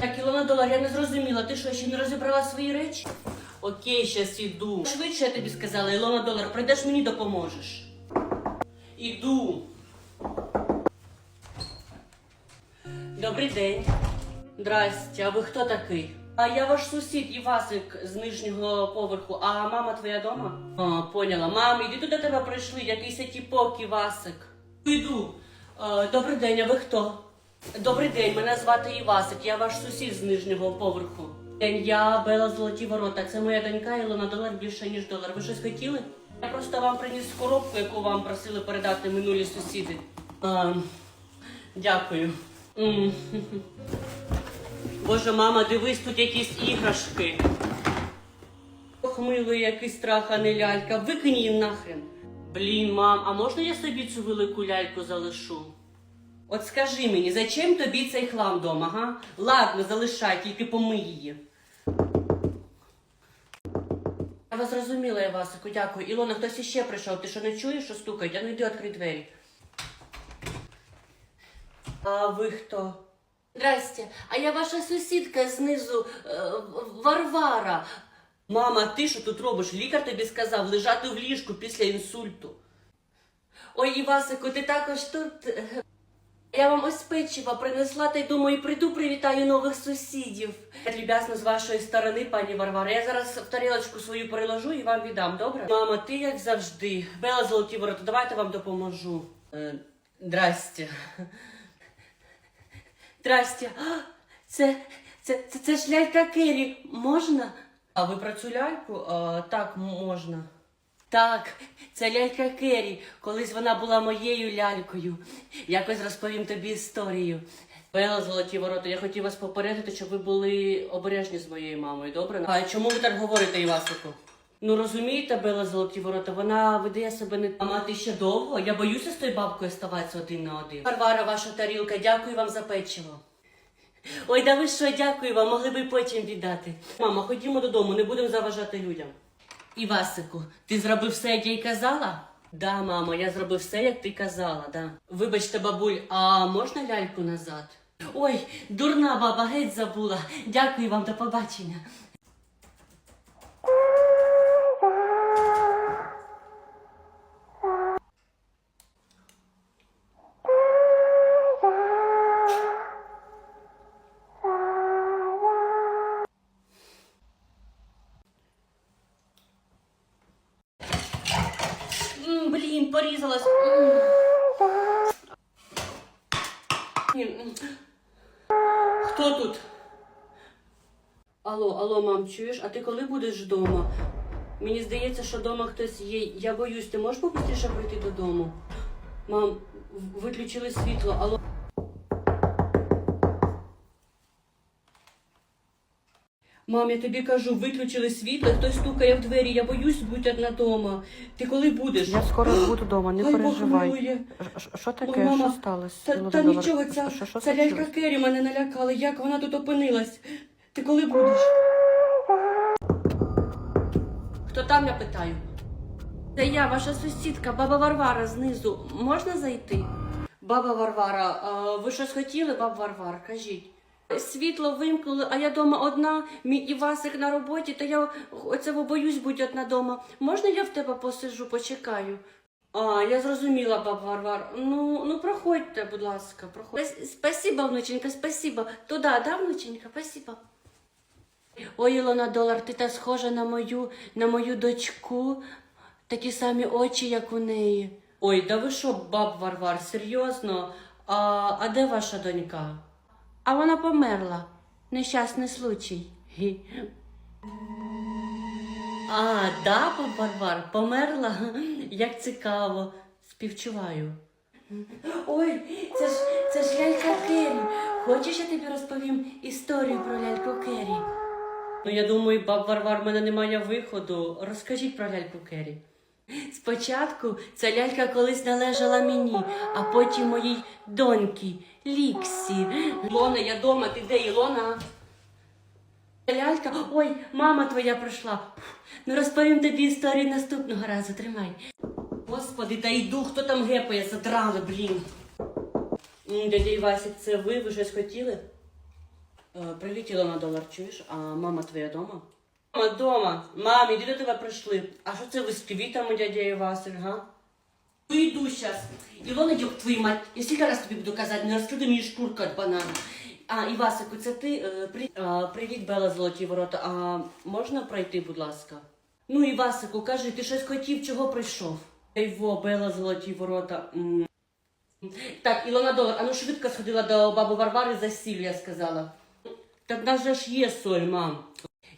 Так, Ілона Долар, я не зрозуміла. Ти що, ще не розібрала свої речі? Окей, щас іду. Швидше я тобі сказала, Ілона Долар, прийдеш мені допоможеш. Іду. Добрий день. Здрасте, а ви хто такий? А я ваш сусід Івасик з нижнього поверху. А мама твоя дома? А, поняла. Мам, іди тут до тебе прийшли, якийсь тіпок Івасик. Іду. А, добрий день, а ви хто? Добрий день, мене звати Івасик, я ваш сусід з нижнього поверху. День, я Бела Золоті Ворота. Це моя донька Ілона долар більше, ніж долар. Ви щось хотіли? Я просто вам приніс коробку, яку вам просили передати минулі сусіди. А, дякую. Боже, мама, дивись, тут якісь іграшки. Ох, милий, який страх, а не лялька. Викинь її нахрен. Блін, мам, а можна я собі цю велику ляльку залишу? От скажи мені, зачем тобі цей хлам дома, га? Ладно, залишай, тільки помий її. Я вас зрозуміла, я Васику, дякую. Ілона, хтось іще прийшов. Ти що не чуєш, що стукають? Я не йди відкрий двері. А ви хто? Здрасте, а я ваша сусідка знизу е, Варвара. Мама, ти що тут робиш? Лікар тобі сказав лежати в ліжку після інсульту. Ой, Івасику, ти також тут. Я вам ось печива принесла та й думаю, прийду привітаю нових сусідів. Люб'язно з вашої сторони, пані Варвара. Я зараз в тарілочку свою переложу і вам віддам, добре? Мама, ти як завжди. Бела золоті ворота, давайте вам допоможу. Е, здрасте. Здрасте. Це, це, це, це ж лялька Кері. Можна? А ви про ляльку? А, так, можна. Так, це лялька Кері. Колись вона була моєю лялькою. Якось розповім тобі історію. Бела золоті ворота, я хотів вас попередити, щоб ви були обережні з моєю мамою, добре? А чому ви так говорите, Івасику? Ну розумієте, Бела золоті ворота, вона видає себе не мати ще довго. Я боюся з тою бабкою ставатися один на один. Варвара, ваша тарілка, дякую вам за печиво. Ой, да ви що, дякую вам, могли би й потім віддати. Мама, ходімо додому, не будемо заважати людям. Івасику, ти зробив все, як я й казала? Да, мамо, я зробив все, як ти казала, да. Вибачте, бабуль, а можна ляльку назад? Ой, дурна баба, геть забула. Дякую вам, до побачення. М. Хто тут? Алло, алло, мам, чуєш? А ти коли будеш вдома? Мені здається, що вдома хтось є. Я боюсь, ти можеш попустіше прийти додому? Мам, виключили світло, алло. Мам, я тобі кажу, виключили світло, хтось стукає в двері, я боюсь бути одна дома. Ти коли будеш? Я скоро буду вдома, не Ай, переживай. Що Ой, таке? мама, Що сталося? Та, та нічого, ця, Що- що ця лялька? Кері мене налякала. Як вона тут опинилась? Ти коли будеш? Хто там, я питаю? Це я, ваша сусідка, баба Варвара знизу. Можна зайти? Баба Варвара, а, ви щось хотіли, баба Варвара? Кажіть. Світло вимкнули, а я дома одна, мій Івасик на роботі, то я оце боюсь бути одна дома. Можна я в тебе посижу, почекаю? А, я зрозуміла, баба Варвар. Ну, ну проходьте, будь ласка, проходьте. Спас- Спасибо, внученька, спасибо. Туда, да, внученька, спасибо. Ой, Ілона Долар, ти та схожа на мою, на мою дочку. Такі самі очі, як у неї. Ой, да ви що, баб Варвар, серйозно? А, а де ваша донька? А вона померла. Нещасний случай. Гі. А, да, Варвар, померла? Як цікаво. Співчуваю. Ой, це ж це ж лялька Кері. Хочеш, я тобі розповім історію про ляльку Кері? Ну, я думаю, баб Варвар, в мене немає виходу. Розкажіть про ляльку Кері. Спочатку ця лялька колись належала мені, а потім моїй доньці Ліксі. Ілона, я дома, ти де Ілона? Лялька, ой, мама твоя прийшла. Ну розповім тобі історію наступного разу, тримай. Господи, та йду, хто там гепає, задрали, блін. Дядя Івасик, це ви? Ви щось хотіли? Е, Привіт, Ілона Долар, чуєш? А мама твоя дома? Мама дома. Мамі, де до тебе прийшли? А що це ви з квітами, дядя Івасиль, га? Іду щас. Ілона, дюк, твою мать, я скільки раз тобі буду казати, не розкидай мені шкурку від банана. А, Івасику, це ти? Е, при... а, привіт, Бела Золоті Ворота. А можна пройти, будь ласка? Ну, Івасику, кажи, ти щось хотів, чого прийшов? Йво, Бела Золоті Ворота. М. Так, Ілона Долар, а ну швидко сходила до баби Варвари за сіль, я сказала. Так нас же ж є соль, мам.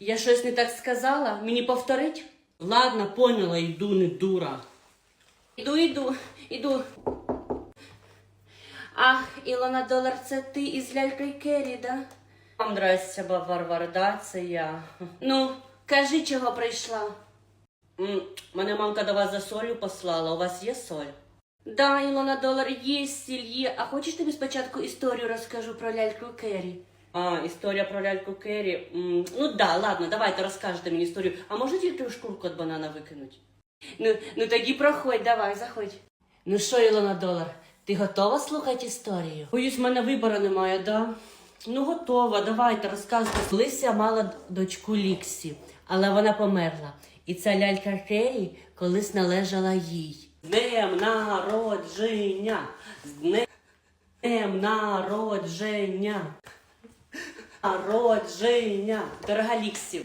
Я щось не так сказала? Мені повторить? Ладно, поняла, йду, не дура. Іду, іду, іду. Ах, Ілона Долар, це ти із лялькою Керрі, да? Вам здрасте, Варвара, да, це я. Ну, кажи, чого прийшла. М, Мене мамка до вас за солью послала. У вас є соль? Да, Ілона Долар, є сіль, є. А хочеш тобі спочатку історію розкажу про ляльку Керрі? А, історія про ляльку Керрі. М, Ну да, ладно, давайте розкажете мені історію. А можна тільки шкурку від банана викинуть? Ну, ну тоді проходь, давай, заходь. Ну що, Ілона Долар, ти готова слухати історію? Боюсь, в мене вибору немає, да? Ну, готова, давайте розказуйте. Колись я мала дочку Ліксі, але вона померла. І ця лялька Керрі колись належала їй. З днем народження! З днем народження! Народження! Дорога Ліксі,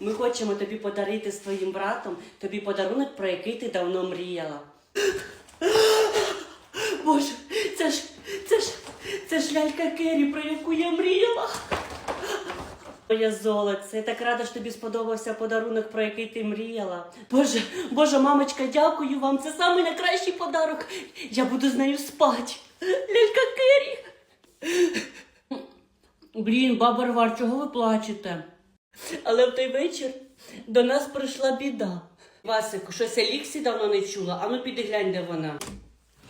ми хочемо тобі подарити з твоїм братом тобі подарунок, про який ти давно мріяла. Боже, це ж це ж це ж лялька Керрі, про яку я мріяла. Моє золоце, я так рада, що тобі сподобався подарунок, про який ти мріяла. Боже, Боже, мамочка, дякую вам. Це самий найкращий подарок. Я буду з нею спати. Лялька Керрі. Блін, баба Рвар, чого ви плачете? Але в той вечір до нас прийшла біда. Васику, щось Еліксі давно не чула. Ану піди глянь, де вона.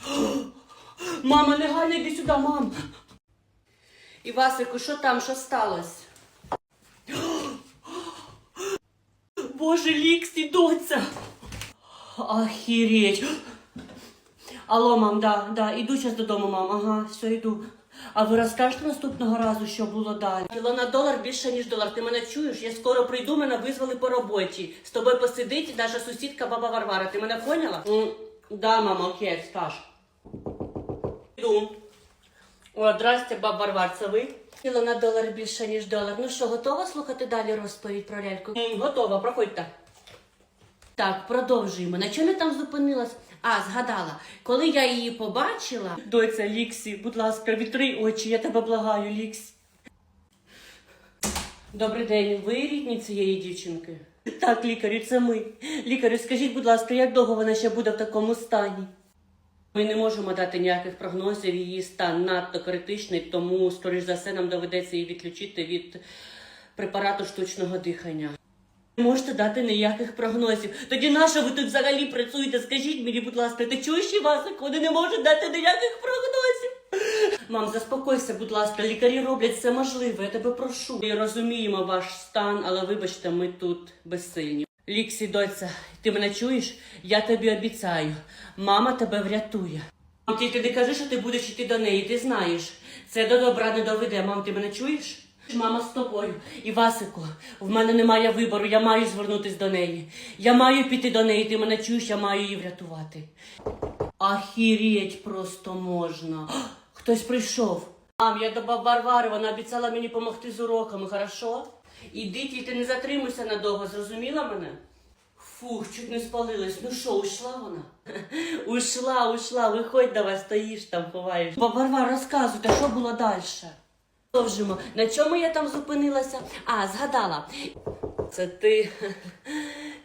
Мама, негайно йди сюди, мам. І Васику, що там, що сталося? Боже, Ліксі, доця. Охереть. Алло, мам, да, да, іду зараз додому, мам, ага, все, йду. А ви розкажете наступного разу, що було далі? Ілона долар більше, ніж долар. Ти мене чуєш? Я скоро прийду, мене визвали по роботі. З тобою посидить наша сусідка баба Варвара. Ти мене поняла? М, да, мама, окей, скаж. Іду. О, здрасте, баба Варвар, це ви? Ілона долар більше, ніж долар. Ну що, готова слухати далі розповідь про ляльку? Готова, проходьте. Так, продовжуємо. На чому я там зупинилась? А, згадала, коли я її побачила. Доця Ліксі, будь ласка, відкрий очі, я тебе благаю, Ліксі. Добрий день, ви рідні цієї дівчинки? Так, лікарю, це ми. Лікарю, скажіть, будь ласка, як довго вона ще буде в такому стані? Ми не можемо дати ніяких прогнозів. Її стан надто критичний, тому, скоріш за все, нам доведеться її відключити від препарату штучного дихання. Не можете дати ніяких прогнозів. Тоді на що ви тут взагалі працюєте? Скажіть мені, будь ласка, ти чуєш Івасик? Вони не можуть дати ніяких прогнозів. Мам, заспокойся, будь ласка, лікарі роблять все можливе, я тебе прошу. Ми розуміємо ваш стан, але вибачте, ми тут безсильні. Ліксі, доця, ти мене чуєш? Я тобі обіцяю, мама тебе врятує. Мам, Тільки не кажи, що ти будеш йти до неї, ти знаєш. Це до добра не доведе. Мам, ти мене чуєш? Мама з тобою. І Васику, в мене немає вибору, я маю звернутись до неї. Я маю піти до неї, ти мене чуєш, я маю її врятувати. Ахірєть просто можна. Хтось прийшов. Мам, я до баб Варвари, вона обіцяла мені допомогти з уроками, хорошо? Іди, тільки не затримуйся надовго, зрозуміла мене? Фух, чуть не спалилась. Ну що, ушла вона? Ушла, ушла, виходь давай, стоїш там, ховаєш. Баба Варвара, розказуйте, що було далі? Продовжимо. На чому я там зупинилася? А, згадала. Це ти.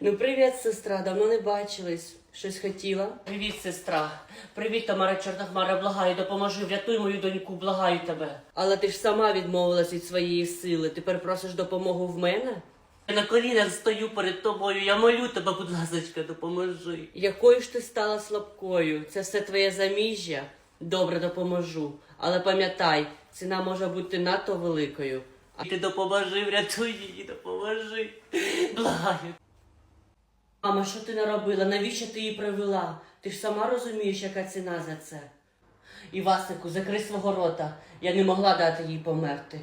Ну, привіт, сестра, давно не бачились. Щось хотіла? Привіт, сестра. Привіт, Тамара Чорнохмара, благаю, допоможи, врятуй мою доньку, благаю тебе. Але ти ж сама відмовилась від своєї сили. Тепер просиш допомогу в мене? Я на колінах стою перед тобою, я молю тебе, будь ласочка, допоможи. Якою ж ти стала слабкою? Це все твоє заміжжя? Добре, допоможу. Але пам'ятай, ціна може бути надто великою. А ти допоможи, врятуй її, допоможи. Благаю. Мама, що ти наробила? Навіщо ти її привела? Ти ж сама розумієш, яка ціна за це. І Васику, закрий свого рота. Я не могла дати їй померти.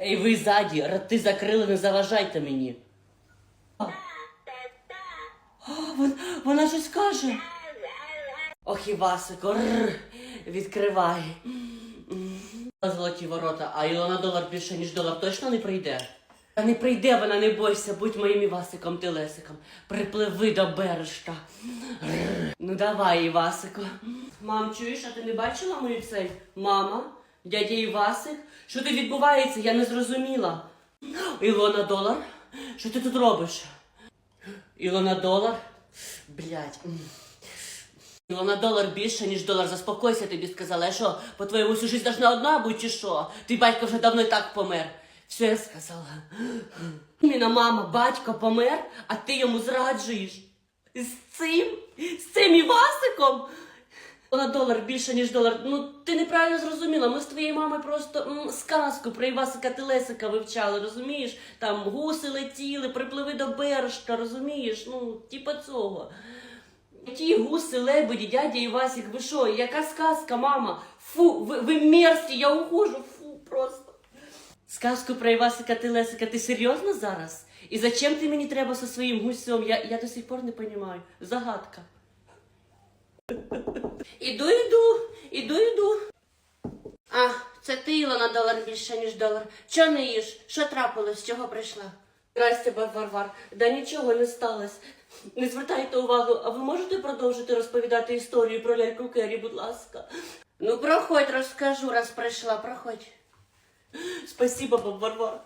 Ей, ви ззаді, роти закрили, не заважайте мені. А, вон- вона щось каже. Ох, Івасико, рр, відкривай. Золоті ворота, а Ілона долар більше, ніж долар, точно не прийде. Та не прийде вона, не бойся, будь моїм Івасиком Телесиком. Припливи до бережка. Ну давай, Івасико. Мам, чуєш, а ти не бачила мою цель? Мама, дядя Івасик, що тут відбувається? Я не зрозуміла. Ілона долар, що ти тут робиш? Ілона долар? Блять. Ілона долар більше, ніж долар. Заспокойся, тобі сказала. Я що, по-твоєму, всю жизнь должна одна бути, чи що? Твій батько вже давно і так помер. Все я сказала. Міна мама, батько помер, а ти йому зраджуєш. З цим? З цим Івасиком? На долар більше, ніж долар. Ну, ти неправильно зрозуміла. Ми з твоєю мамою просто м, сказку про Івасика Телесика вивчали, розумієш? Там гуси летіли, припливи до бережка, розумієш? Ну, типа цього. Ті гуси, лебеді, дядя Івасик, ви що? Яка сказка, мама? Фу, ви, ви мерзкі, я ухожу, фу, просто. Сказку про Івасика Телесика, ти серйозно зараз? І зачем ти мені треба зі своїм гусем? Я, я до сих пор не розумію. Загадка. Іду, іду, іду, іду. А, це ти Ілона долар більше, ніж долар. Чого не їш? Що трапилось? З чого прийшла? Здрасте, Варвар. Да нічого не сталося. Не звертайте увагу, а ви можете продовжити розповідати історію про ляльку Кері, будь ласка. Ну, проходь, розкажу, раз прийшла, проходь. Спасибо, баб Варвар.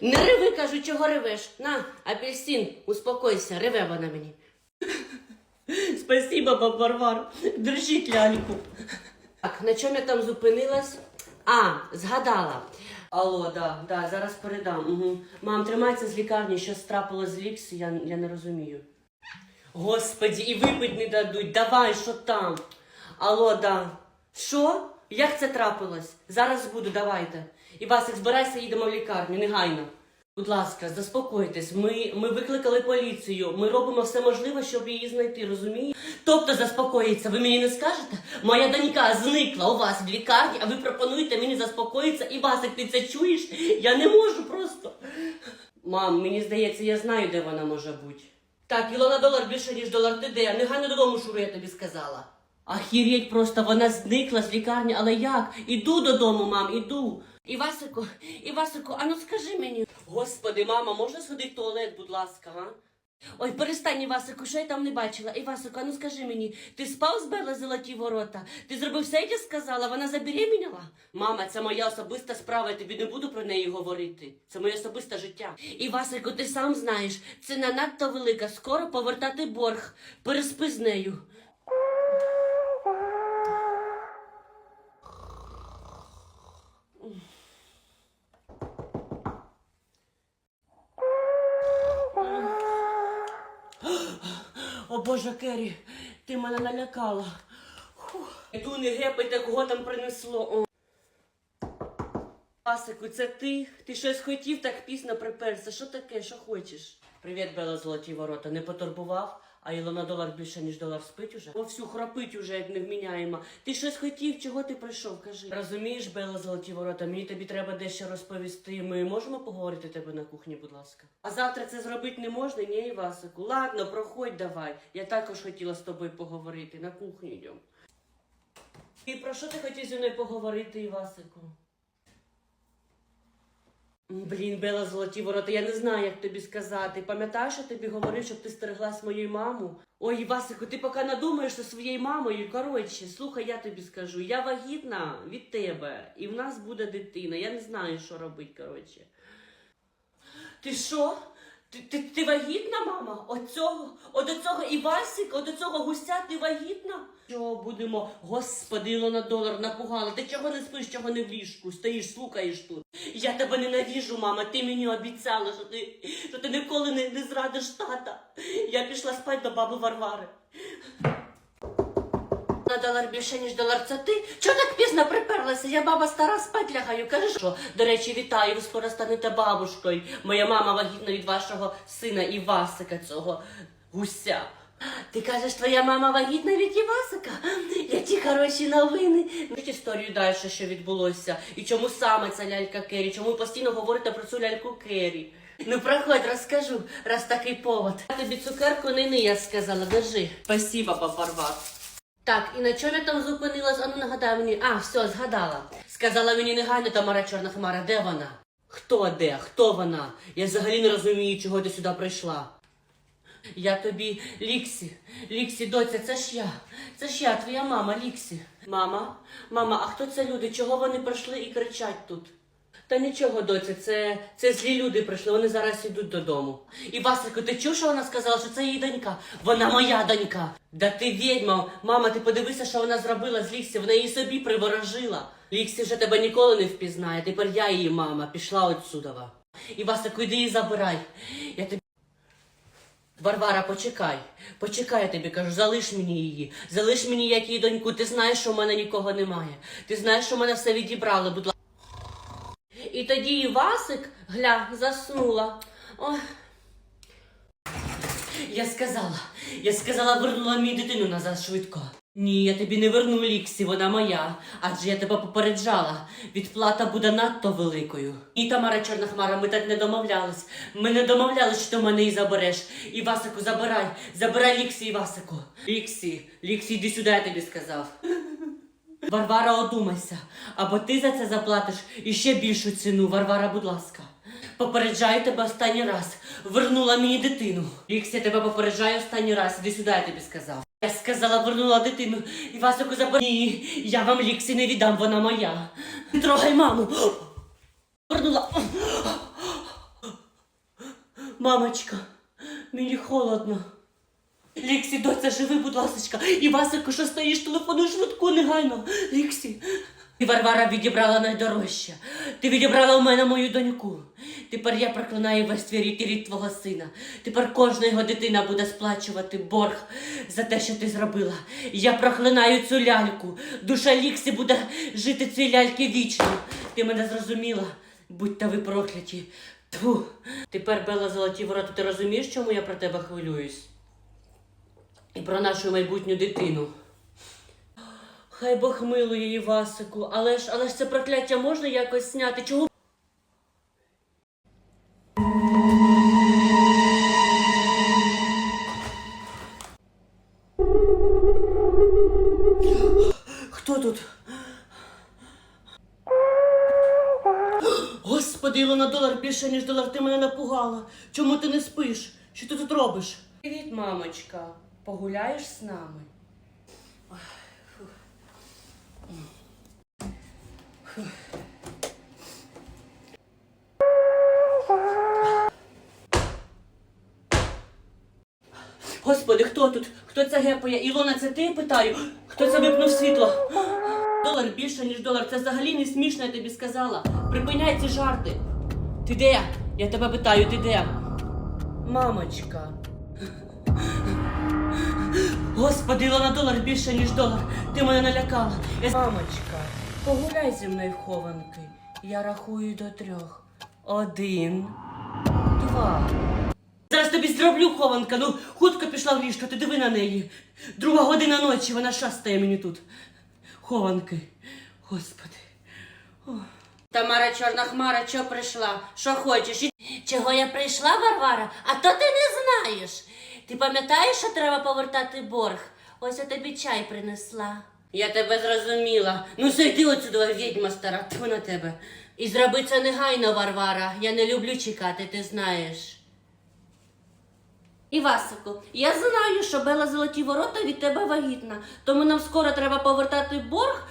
Не реви, кажу, чого ревеш. На, апельсин, успокойся, реве вона мені. Спасибо, баб Варвар. Держіть ляльку. Так, на чому я там зупинилась? А, згадала. Алло, да, да, зараз передам. Угу. Мам, тримайся з лікарні, що трапилось з лікс, я, я не розумію. Господі, і випить не дадуть. Давай, що там? Алло, да. Що? Як це трапилось? Зараз буду, давайте. І Васик, збирайся, їдемо в лікарню, негайно. Будь ласка, заспокойтесь. Ми, ми викликали поліцію. Ми робимо все можливе, щоб її знайти, розумієте? Тобто заспокоїться, ви мені не скажете? Моя донька зникла у вас в лікарні, а ви пропонуєте мені заспокоїтися. І Васик, ти це чуєш? Я не можу просто. Мам, мені здається, я знаю, де вона може бути. Так, Ілона долар більше, ніж долар. Ти де? Негайно додому шури, я тобі сказала. Ахірєть просто, вона зникла з лікарні, але як? Іду додому, мам, іду. Івасику, Івасику, а ну скажи мені. Господи, мама, можна сходити в туалет, будь ласка, га? Ой, перестань, Івасику, що я там не бачила. Івасику, а ну скажи мені, ти спав з Белла золоті ворота? Ти зробив все, як я сказала, вона забеременіла? Мама, це моя особиста справа, я тобі не буду про неї говорити. Це моє особисте життя. Івасику, ти сам знаєш, ціна надто велика, скоро повертати борг. Переспи з нею. О Боже, Кері, ти мене налякала. Фух. Іду не гепайте, кого там принесло. О. Пасику, це ти? Ти щось хотів, так пізно приперся. Що таке? Що хочеш? Привіт, Бела Золоті Ворота. Не потурбував? А Ілона долар більше, ніж долар спить уже? Вовсю храпить уже, як невміняємо. Ти щось хотів, чого ти прийшов? Кажи. Розумієш, Бела Золоті Ворота, мені тобі треба дещо розповісти. Ми можемо поговорити тебе на кухні, будь ласка. А завтра це зробити не можна, ні, Івасику? Ладно, проходь давай. Я також хотіла з тобою поговорити. На кухню йдемо. І про що ти хотів зі мною поговорити, Івасику? Блін, Бела золоті ворота, я не знаю, як тобі сказати. Пам'ятаєш, я тобі говорив, щоб ти стереглась мою маму? Ой, Васику, ти поки надумаєш зі своєю мамою. Коротше, слухай, я тобі скажу. Я вагітна від тебе, і в нас буде дитина. Я не знаю, що робити, коротше. Ти що? Ти, ти, ти вагітна, мама? От от оцього цього Івасика, от оцього гуся ти вагітна? Що будемо, господи, Ілона долар напугала. Ти чого не спиш, чого не в ліжку? Стоїш, слухаєш тут. Я тебе ненавіжу, мама. Ти мені обіцяла, що ти, що ти ніколи не, не зрадиш тата. Я пішла спати до баби Варвари. На долар більше, ніж долар, це ти? Чого так пізно приперлася? Я баба стара спать лягаю. Кажи, що, до речі, вітаю, ви скоро станете бабушкою. Моя мама вагітна від вашого сина Івасика, цього гуся. Ти кажеш, твоя мама вагітна від Івасика? Які хороші новини. Ну, історію далі, що відбулося. І чому саме ця лялька Керрі? Чому ви постійно говорите про цю ляльку Керрі? Ну, проходь, розкажу, раз такий повод. Я тобі цукерку не я сказала, держи. Спасибо, Бабарвар. Так, і на чому я там зупинилась? Ану нагадай мені. А, все, згадала. Сказала мені негайно Тамара Чорна Хмара, де вона? Хто де? Хто вона? Я взагалі не розумію, чого ти сюди прийшла. Я тобі, Ліксі, Ліксі, доця, це ж я. Це ж я, твоя мама, Ліксі. Мама, мама, а хто це люди? Чого вони прийшли і кричать тут? Та нічого, доця, це, це злі люди прийшли, вони зараз йдуть додому. І Васику, ти чув, що вона сказала, що це її донька? Вона моя донька. Да ти відьма, мама, ти подивися, що вона зробила з Ліксі, вона її собі приворожила. Ліксі вже тебе ніколи не впізнає, тепер я її мама, пішла отсюдова. І Васику, йди її забирай. Я тобі Варвара, почекай. Почекай, я тобі кажу, залиш мені її. Залиш мені як її доньку. Ти знаєш, що в мене нікого немає. Ти знаєш, що мене все відібрали, будь ласка. І тоді і Васик, гля, заснула. Ой. Я сказала, я сказала, вернула мені дитину назад швидко. Ні, я тобі не верну Ліксі, вона моя. Адже я тебе попереджала. Відплата буде надто великою. І Тамара Чорна Хмара, ми так не домовлялись. Ми не домовлялись, що ти мене і забереш. І Васику забирай, забирай Ліксі і Васику. Ліксі, Ліксі, іди сюди, я тобі сказав. Варвара, одумайся, або ти за це заплатиш іще більшу ціну. Варвара, будь ласка. Попереджаю тебе останній раз. Вернула мені дитину. Ліксі, я тебе попереджаю останній раз. Іди сюди, я тобі сказав. Я сказала, вернула дитину. І Васику забер... Ні, я вам Ліксі не віддам, вона моя. Не трогай маму. Вернула. Мамочка, мені холодно. Ліксі, доця, живи, будь ласочка. І Васику, що стоїш, телефонуй швидку негайно. Ліксі. І Варвара відібрала найдорожче. Ти відібрала у мене мою доньку. Тепер я проклинаю весь твій рід рід твого сина. Тепер кожна його дитина буде сплачувати борг за те, що ти зробила. Я проклинаю цю ляльку. Душа Ліксі буде жити цій ляльки вічно. Ти мене зрозуміла? Будьте ви прокляті. Тьфу. Тепер Бела Золоті Ворота, ти розумієш, чому я про тебе хвилююсь? І про нашу майбутню дитину. Хай Бог милує її Васику, але ж, але ж це прокляття можна якось зняти. Чого? Хто тут? Господи, Ілона, долар більше, ніж долар, ти мене напугала. Чому ти не спиш? Що ти тут робиш? Привіт, мамочка. Погуляєш з нами? Господи, хто тут? Хто це гепає? Ілона, це ти питаю? Хто це випнув світло? Долар більше, ніж долар. Це взагалі не смішно, я тобі сказала. Припиняй ці жарти. Ти де? Я тебе питаю, ти де? Мамочка. Господи, Ілона, долар більше, ніж долар. Ти мене налякала. Я... Мамочка, погуляй зі мною в хованки. Я рахую до трьох. Один, два. Зараз тобі зроблю хованка, ну хутко пішла в ліжко, ти диви на неї. Друга година ночі, вона шастає мені тут. Хованки. Господи. О. Тамара Чорна Хмара, що прийшла? Що хочеш? І- Чого я прийшла, Варвара? А то ти не знаєш. Ти пам'ятаєш, що треба повертати борг? Ось я тобі чай принесла. Я тебе зрозуміла. Ну зайди отсюди, відьма стара, тьфу на тебе. І зроби це негайно, Варвара. Я не люблю чекати, ти знаєш. Івасику, я знаю, що Бела Золоті Ворота від тебе вагітна, тому нам скоро треба повертати борг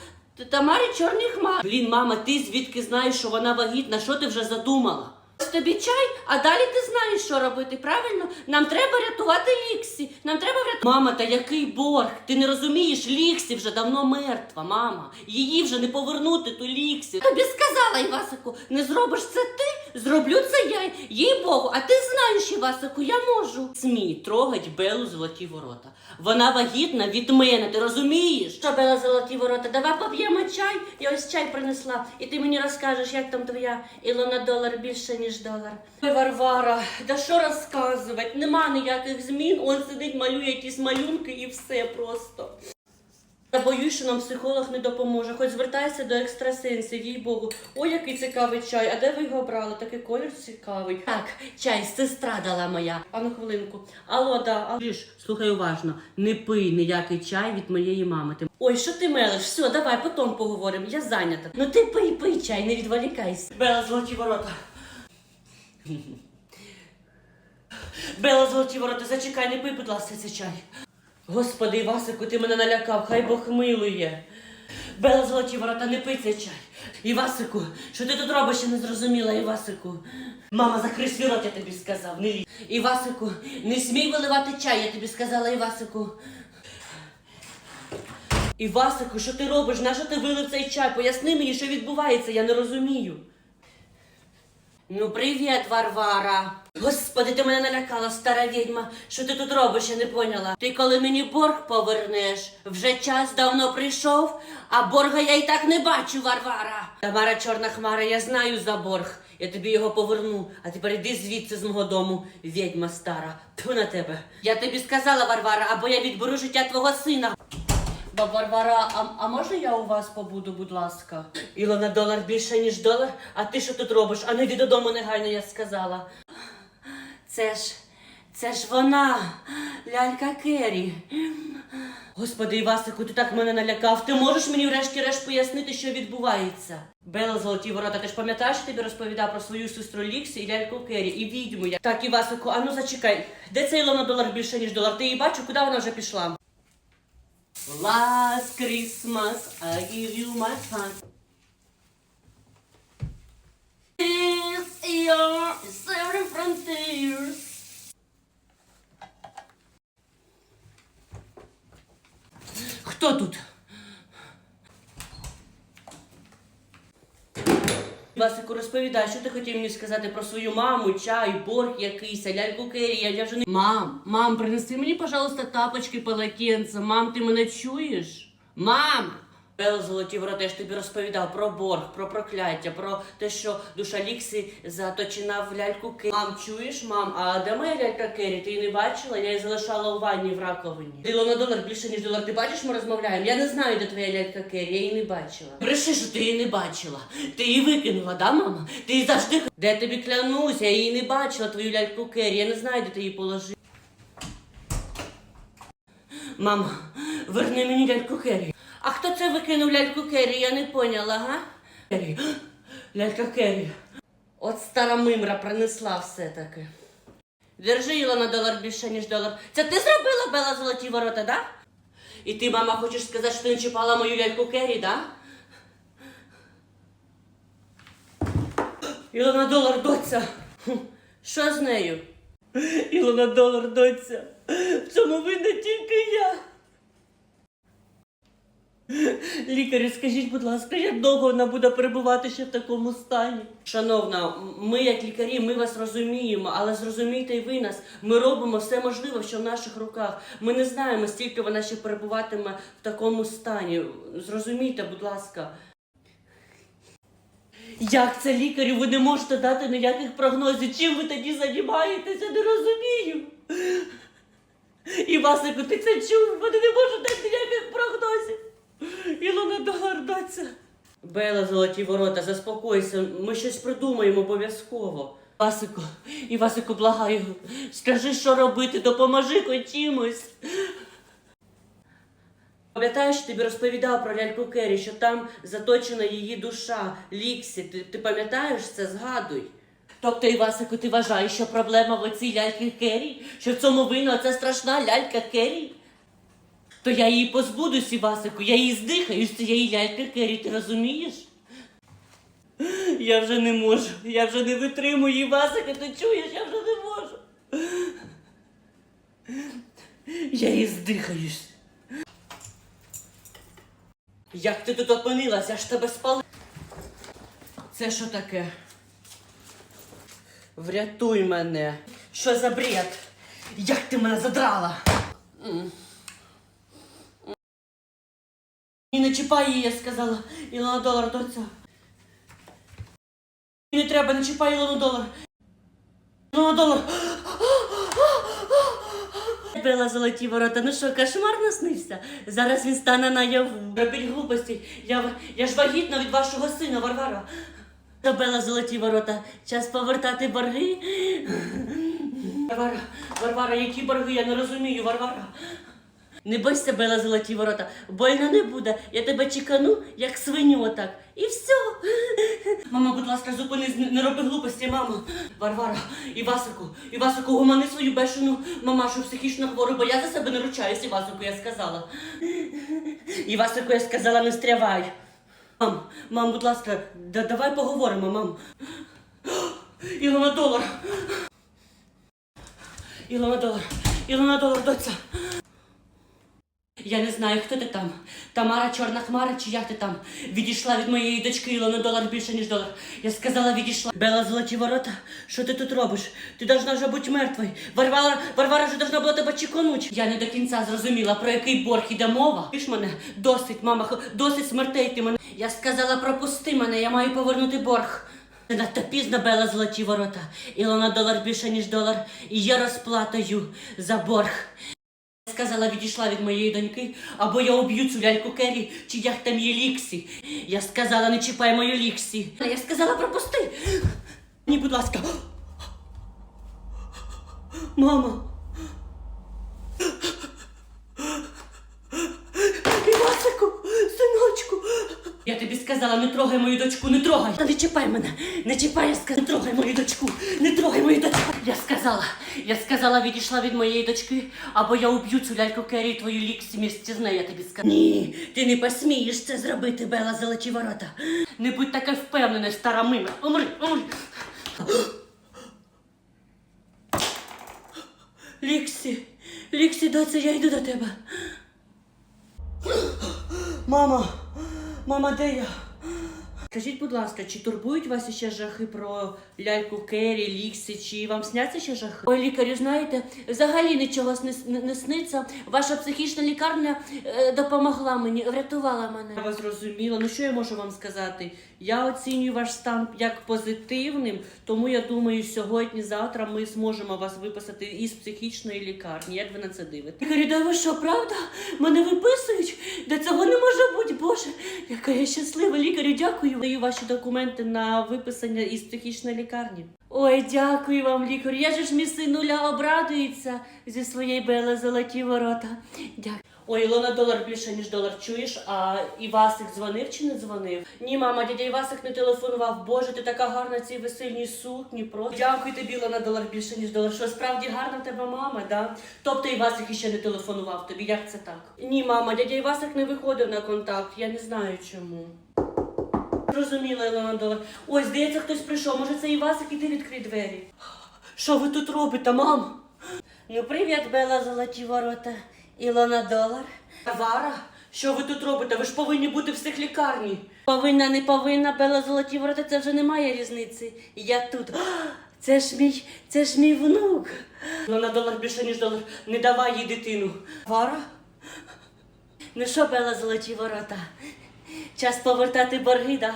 Тамарі Чорній Хмарі. Блін, мама, ти звідки знаєш, що вона вагітна? Що ти вже задумала? Тобі чай, а далі ти знаєш, що робити, правильно? Нам треба рятувати Ліксі. Нам треба врятувати. Мама, та який борг? Ти не розумієш, Ліксі вже давно мертва, мама. Її вже не повернути, ту Ліксі. Тобі сказала, Івасику, не зробиш це ти, зроблю це я, їй Богу, а ти знаєш, Івасику, я можу. Смій трогать Белу золоті ворота. Вона вагітна від мене, ти розумієш? Що, Бела золоті ворота, давай поп'ємо чай. Я ось чай принесла, і ти мені розкажеш, як там твоя Ілона долар більше, ніж долар. Ой, Варвара, да що розказувати? Нема ніяких змін, он сидить, малює якісь малюнки і все просто. Я боюсь, що нам психолог не допоможе. Хоч звертайся до екстрасенсів, їй Богу. Ой, який цікавий чай. А де ви його брали? Такий колір цікавий. Так, чай, сестра дала моя. А ну хвилинку. Алло, да. А... Слухай уважно. Не пий ніякий чай від моєї мами. Ти... Ой, що ти мелиш? Все, давай, потім поговоримо. Я зайнята. Ну ти пий, пий чай, не відволікайся. Бела золоті ворота. Бела золоті ворота, зачекай, не пий, будь ласка, цей чай. Господи, Івасику, ти мене налякав, хай Бог милує. Бела золоті ворота, не пий цей чай. Івасику, що ти тут робиш, я не зрозуміла, Івасику. Мама, закрий свій рот, я тобі сказав, не лізь. Івасику, не смій виливати чай, я тобі сказала, Івасику. Івасику, що ти робиш? Нащо ти вилив цей чай? Поясни мені, що відбувається, я не розумію. Ну, привіт, Варвара. Господи, ти мене налякала, стара відьма. Що ти тут робиш, я не поняла. Ти коли мені борг повернеш, вже час давно прийшов, а борга я і так не бачу, Варвара. Тамара чорна хмара, я знаю за борг. Я тобі його поверну, а тепер іди звідси з мого дому, відьма стара. Тьфу на тебе. Я тобі сказала, Варвара, або я відберу життя твого сина. Баба Варвара, а, а можна я у вас побуду, будь ласка? Ілона, долар більше, ніж долар. А ти що тут робиш? А ну йди додому негайно, я сказала. Це ж, це ж вона, лялька Керрі. Господи, Івасику, ти так мене налякав. Ти можеш мені врешті-решт пояснити, що відбувається? Бела золоті ворота, ти ж пам'ятаєш, тобі розповідав про свою сестру Ліксі і ляльку Керрі, і відьму. я- Так, Івасику, а ну зачекай. Де ця Ілона долар більше, ніж долар? Ти її бачу, куди вона вже пішла? Last Christmas I give you my heart. This year is seven frontiers. Хто тут? Васику, розповідай, що ти хотів мені сказати про свою маму, чай, борг якийсь, ляльку Керрі, я, я вже не... Мам, мам, принеси мені, пожалуйста, тапочки, полотенце. Мам, ти мене чуєш? Мам! Бела золоті ворота, ж тобі розповідав про борг, про прокляття, про те, що душа Ліксі заточена в ляльку Керрі. Мам, чуєш, мам, а де моя лялька Керрі? Ти її не бачила? Я її залишала у ванні в раковині. Дило на долар більше, ніж долар. Ти бачиш, ми розмовляємо? Я не знаю, де твоя лялька Керрі, я її не бачила. Бреши, що ти її не бачила. Ти її викинула, да, мама? Ти її завжди. Де тобі клянусь, я її не бачила, твою ляльку Керрі. Я не знаю, де ти її положив. Мама, верни мені ляльку Керрі. А хто це викинув ляльку Керрі? Я не поняла, га? Керрі. Лялька Керрі. От стара мимра принесла все-таки. Держи Іла долар більше, ніж долар. Це ти зробила Бела золоті ворота, да? І ти, мама, хочеш сказати, що ти не чіпала мою ляльку Керрі, да? Ілона долар, доця. Що з нею? Ілона долар, доця. В цьому винна тільки я. Лікарю, скажіть, будь ласка, як довго вона буде перебувати ще в такому стані? Шановна, ми, як лікарі, ми вас розуміємо, але зрозумійте і ви нас. Ми робимо все можливе, що в наших руках. Ми не знаємо, стільки вона ще перебуватиме в такому стані. Зрозумійте, будь ласка. Як це лікарю? Ви не можете дати ніяких прогнозів. Чим ви тоді займаєтеся? Не розумію. І Васику, ти це чув? Вони не можуть дати ніяких прогнозів. Ілона долар доця. Бела золоті ворота, заспокойся. Ми щось придумаємо обов'язково. Васику, і Васику, благаю, скажи, що робити, допоможи хоч чимось. Пам'ятаєш, тобі розповідав про ляльку Керрі, що там заточена її душа, Ліксі. Ти, ти пам'ятаєш це? Згадуй. Тобто, Івасику, ти вважаєш, що проблема в оцій ляльці Керрі? Що в цьому винна ця страшна лялька Керрі? То я її позбудусь, Івасику, я її здихаю з цієї ляльки Керрі, ти розумієш? Я вже не можу, я вже не витримую, Івасику, ти чуєш, я вже не можу. Я її здихаюсь. Як ти тут опинилася, я ж тебе спали. Це що таке? Врятуй мене. Що за бред? Як ти мене задрала? М. І не чіпай її, я сказала. Ілона долар, доця. Не треба, не чіпай Ілону долар. Ілона долар. Била золоті ворота. Ну що, кошмар наснився? Зараз він стане наяву. Робіть глупості. Я, я ж вагітна від вашого сина, Варвара. Добила золоті ворота. Час повертати борги. Варвара, Варвара, які борги? Я не розумію, Варвара. Не бойся, Бела золоті ворота. Больно не буде. Я тебе чекану, як свиню отак. І все. Мама, будь ласка, зупинись, не, роби глупості, мамо. Варвара, Івасику, Івасику, гумани свою бешену мамашу психічно хвору, бо я за себе не ручаюсь, Івасику, я сказала. Івасику, я сказала, не стрявай. Мам, мам, будь ласка, да, давай поговоримо, мам. Ілона долар. Ілона долар. Ілона долар, доця. Я не знаю, хто ти там. Тамара Чорна Хмара, чи як ти там? Відійшла від моєї дочки Ілона долар більше, ніж долар. Я сказала, відійшла. Бела золоті ворота, що ти тут робиш? Ти должна вже бути мертвою. Варвара, Варвара вже должна була тебе чекануть. Я не до кінця зрозуміла, про який борг іде мова. Ж мене, досить, мама, досить смертей ти мене. Я сказала, пропусти мене, я маю повернути борг. Надто пізно бела золоті ворота. Ілона долар більше, ніж долар, і є розплатою за борг. Сказала, відійшла від моєї доньки, або я уб'ю цю ляльку Керрі, чи як там є Ліксі. Я сказала, не чіпай мою Ліксі. Я сказала, пропусти. Ні, будь ласка. Мама. Івасику, синочку. Я тобі сказала, не трогай мою дочку, не трогай. Не чіпай мене, не чіпай, я сказала, не трогай мою дочку, не трогай мою дочку. Я сказала, я сказала, відійшла від моєї дочки, або я уб'ю цю ляльку Керрі і твою ліксі місці з нею, я тобі сказала. Ні, ти не посмієш це зробити, Бела Золоті ворота. Не будь така впевнена, стара мина. Умри, умри. Ліксі, Ліксі, доця, я йду до тебе. Мама, мама, де я? Скажіть, будь ласка, чи турбують вас ще жахи про ляльку Керрі, Ліксі, чи вам сняться ще жахи? Ой, лікарю, знаєте, взагалі нічого не, не, сниться. Ваша психічна лікарня е, допомогла мені, врятувала мене. Я вас зрозуміла. Ну що я можу вам сказати? Я оцінюю ваш стан як позитивним, тому я думаю, сьогодні-завтра ми зможемо вас виписати із психічної лікарні. Як ви на це дивитесь? Лікарю, да ви що, правда? Мене виписують? Да цього не може бути, Боже, яка я щаслива. Лікарю, дякую. Даю ваші документи на виписання із психічної лікарні. Ой, дякую вам, лікарю. Я ж мій синуля обрадується зі своєї бели золоті ворота. Дякую. Ой, Ілона долар більше, ніж долар. Чуєш? А Івасик дзвонив чи не дзвонив? Ні, мама, дядя Івасик не телефонував. Боже, ти така гарна цій весільній сукні. Просто. Дякую тобі, Ілона долар більше, ніж долар. Що справді гарна тебе мама, да? Тобто Івасик іще не телефонував тобі. Як це так? Ні, мама, дядя Івасик не виходив на контакт. Я не знаю чому. Зрозуміла, Ілона долар. Ой, здається, хтось прийшов. Може, це Івасик, іди відкрий двері. Що ви тут робите, мам? Ну, привіт, Бела Золоті ворота. Ілона долар. Вара, що ви тут робите? Ви ж повинні бути в цих лікарні. Повинна, не повинна, Бела Золоті ворота, це вже немає різниці. Я тут. Це ж мій, це ж мій внук. Ілона долар більше, ніж долар. Не давай їй дитину. Вара? Ну що, Бела Золоті ворота? Час повертати борги, да?